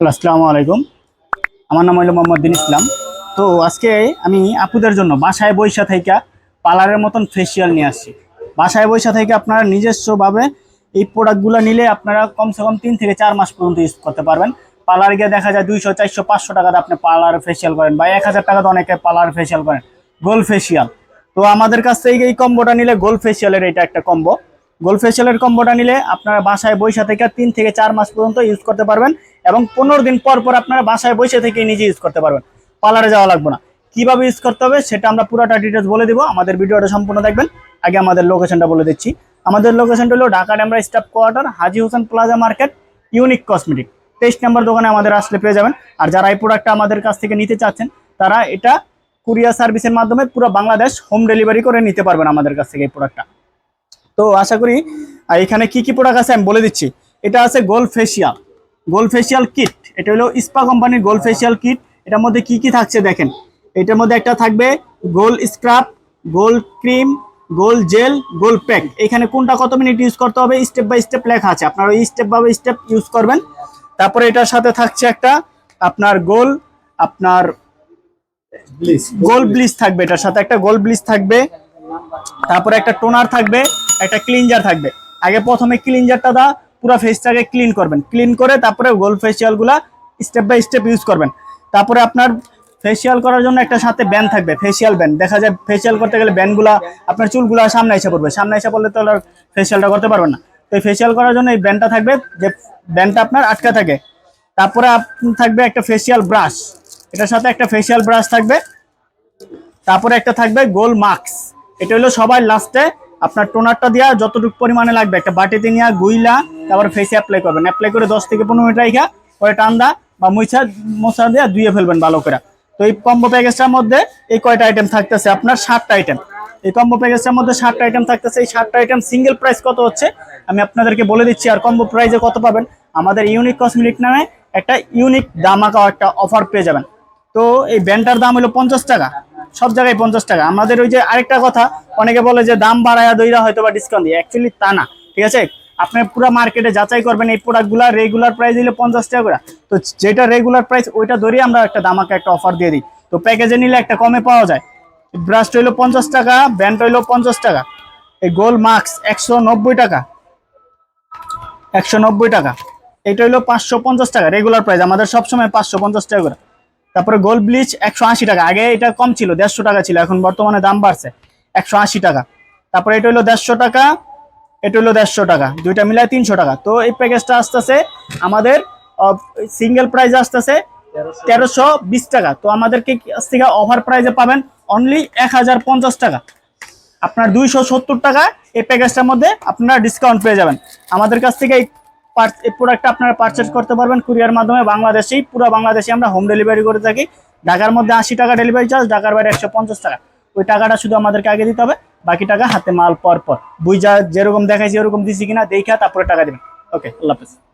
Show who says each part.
Speaker 1: আসসালামু আলাইকুম। আমার নাম হলো মোহাম্মদ দিন ইসলাম। তো আজকে আমি আপুদের জন্য বাসায় বৈশা থেকে পার্লারের মতন ফেসিয়াল নিয়ে আসছি। বাসায় বৈশা থেকে আপনারা নিজস্বভাবে এই প্রোডাক্টগুলো নিলে আপনারা কমসে কম তিন থেকে চার মাস পর্যন্ত ইউজ করতে পারবেন। পার্লারে গিয়ে দেখা যায় দুইশো, চারশো, পাঁচশো টাকাতে আপনি পার্লার ফেসিয়াল করেন বা এক হাজার টাকাতে অনেকে পার্লার ফেসিয়াল করেন। গোল ফেসিয়াল তো আমাদের কাছ থেকে এই কম্বোটা নিলে গোল ফেসিয়ালের এটা একটা কম্বো গোল ফেসিয়ালের কম্বোটা নিলে আপনারা বাসায় বৈশা থেকে তিন থেকে চার মাস পর্যন্ত ইউজ করতে পারবেন এবং পনেরো দিন পর পর আপনারা বাসায় বসে থেকে নিজে ইউজ করতে পারবেন। পার্লারে যাওয়া লাগবে না। কীভাবে ইউজ করতে হবে সেটা আমরা পুরোটা ডিটেলস বলে দিব। আমাদের ভিডিওটা সম্পূর্ণ দেখবেন। আগে আমাদের লোকেশনটা বলে দিচ্ছি। আমাদের লোকেশনটা হলো Dhaka Demra staff quarter, Haji Hossain plaza market unique cosmetic তেইশ নম্বর দোকানে আমাদের আসলে পেয়ে যাবেন। আর যারা এই প্রোডাক্টটা আমাদের কাছ থেকে নিতে চাচ্ছেন, তারা এটা কুরিয়ার সার্ভিসের মাধ্যমে পুরো বাংলাদেশ হোম ডেলিভারি করে নিতে পারবেন আমাদের কাছ থেকে এই প্রোডাক্টটা তো আশা করি আর এখানে কি কি প্রোডাক্ট আছে আমি বলে দিচ্ছি। এটা আছে gold facial gold facial kit এটা হলো ইস্পা কোম্পানির গোল ফেসিয়াল কিট এটার মধ্যে কি কি থাকছে দেখেন। এটার মধ্যে একটা থাকবে gold scrub gold cream gold gel gold pack এখানে কোনটা কত মিনিট ইউজ করতে হবে স্টেপ বাই স্টেপ লেখা আছে। আপনারা ওই স্টেপ বাই স্টেপ ইউজ করবেন। তারপরে এটার সাথে থাকছে একটা আপনার গোল আপনার গোল ব্লিচ থাকবে। এটার সাথে একটা গোল ব্লিচ থাকবে। তারপরে একটা টোনার থাকবে। একটা ক্লিনজার থাকবে। আগে প্রথমে ক্লিনজারটা দা, পুরো ফেসটাকে ক্লিন করবেন। ক্লিন করে তারপরে গোল ফেসিয়ালগুলা স্টেপ বাই স্টেপ ইউজ করবেন। তারপরে আপনার ফেসিয়াল করার জন্য একটা সাথে ব্যান্ড থাকবে ফেসিয়াল ব্যান্ড দেখা যায় ফেসিয়াল করতে গেলে ব্যান্ডগুলা আপনার চুলগুলা সামনে এসে পড়বে। সামনে এসে পড়লে তো আর ফেসিয়ালটা করতে পারবেন না। তো এই ফেসিয়াল করার জন্য এই ব্যান্ডটা থাকবে যে ব্যান্ডটা আপনার আটকা থাকে। তারপরে থাকবে একটা ফেসিয়াল ব্রাশ এটার সাথে একটা ফেসিয়াল ব্রাশ থাকবে। তারপরে একটা থাকবে গোল মাস্ক এটা হলো সবাই লাস্টে আপনার টোনারটা দেওয়া যতটুকু পরিমাণে লাগবে, একটা বাটিতে নিয়ে গুইলা, তারপর ফেসে অ্যাপ্লাই করবেন। অ্যাপ্লাই করে দশ থেকে পনেরো মিনিট রাখা পরে টান্দা বা মুছা মশা দিয়ে ধুয়ে ফেলবেন ভালো করে। তো এই কম্বো প্যাকেজটার মধ্যে এই কয়টা আইটেম থাকতেছে? আপনার সাতটা আইটেম এই কম্বো প্যাকেজটার মধ্যে সাতটা আইটেম থাকতেছে। এই সাতটা আইটেম সিঙ্গেল প্রাইস কত হচ্ছে? আমি আপনাদেরকে বলে দিচ্ছি, আর কম্বো প্রাইসে কত পাবেন? আমাদের ইউনিক কসমেটিক নামে একটা ইউনিক দামাকা একটা অফার পেয়ে যাবেন। তো এই ব্যান্ডটার দাম হলো পঞ্চাশ টাকা। সব জায়গায় পঞ্চাশ টাকা। আমাদের ওই যে আরেকটা কথা, অনেকে বলে যে দাম বাড়ায়া দইরা হয়তো বা ডিসকাউন্ট দিয়ে। অ্যাকচুয়ালি তা না, ঠিক আছে? আপনি পুরো মার্কেটে যাচাই করবেন, এই প্রোডাক্টগুলো রেগুলার প্রাইস দিলে পঞ্চাশ টাকা করে। তো যেটা রেগুলার প্রাইস ওইটা ধরেই আমরা একটা দামাকে একটা অফার দিয়ে দিই। তো প্যাকেজে নিলে একটা কমে পাওয়া যায়। ব্রাশ হইল পঞ্চাশ টাকা ব্যান্ড হইল পঞ্চাশ টাকা। এই গোল মাস্ক একশো নব্বই টাকা। একশো নব্বই টাকা। এটা হইল পাঁচশো পঞ্চাশ টাকা রেগুলার প্রাইস আমাদের সবসময় পাঁচশো পঞ্চাশ টাকা করে। তারপরে গোল্ড ব্লিচ একশো আশি টাকা। আগে এটা কম ছিল, দেড়শো টাকা ছিল, এখন বর্তমানে দাম বাড়ছে একশো আশি টাকা। তারপরে এটা হলো দেড়শো টাকা, এটা হলো দেড়শো টাকা, দুইটা মিলায় তিনশো টাকা। তো এই প্যাকেজটা আসতেছে আমাদের সিঙ্গেল প্রাইস আসতেছে তেরোশো বিশ টাকা। তো আমাদেরকে কাছ থেকে অফার প্রাইসে পাবেন অনলি এক হাজার পঞ্চাশ টাকা। আপনার দুইশো সত্তর টাকা এই প্যাকেজটার মধ্যে আপনারা ডিসকাউন্ট পেয়ে যাবেন। আমাদের কাছ থেকে এই পার- এই প্রোডাক্টটা আপনারা পারচেস করতে পারবেন কুরিয়ার মাধ্যমে বাংলাদেশেই, পুরো বাংলাদেশে আমরা হোম ডেলিভারি করে থাকি। ঢাকার মধ্যে আশি টাকা ডেলিভারি চার্জ ঢাকার বাইরে একশো পঞ্চাশ টাকা। ওই টাকাটা শুধু আমাদেরকে আগে দিতে হবে, বাকি টাকা হাতে মাল পর পর। বুঝা যেরকম দেখাইছি, ওরকম দিছি কিনা, দেখা তারপরে টাকা দেবেন। ওকে আল্লাহ হাফেজ।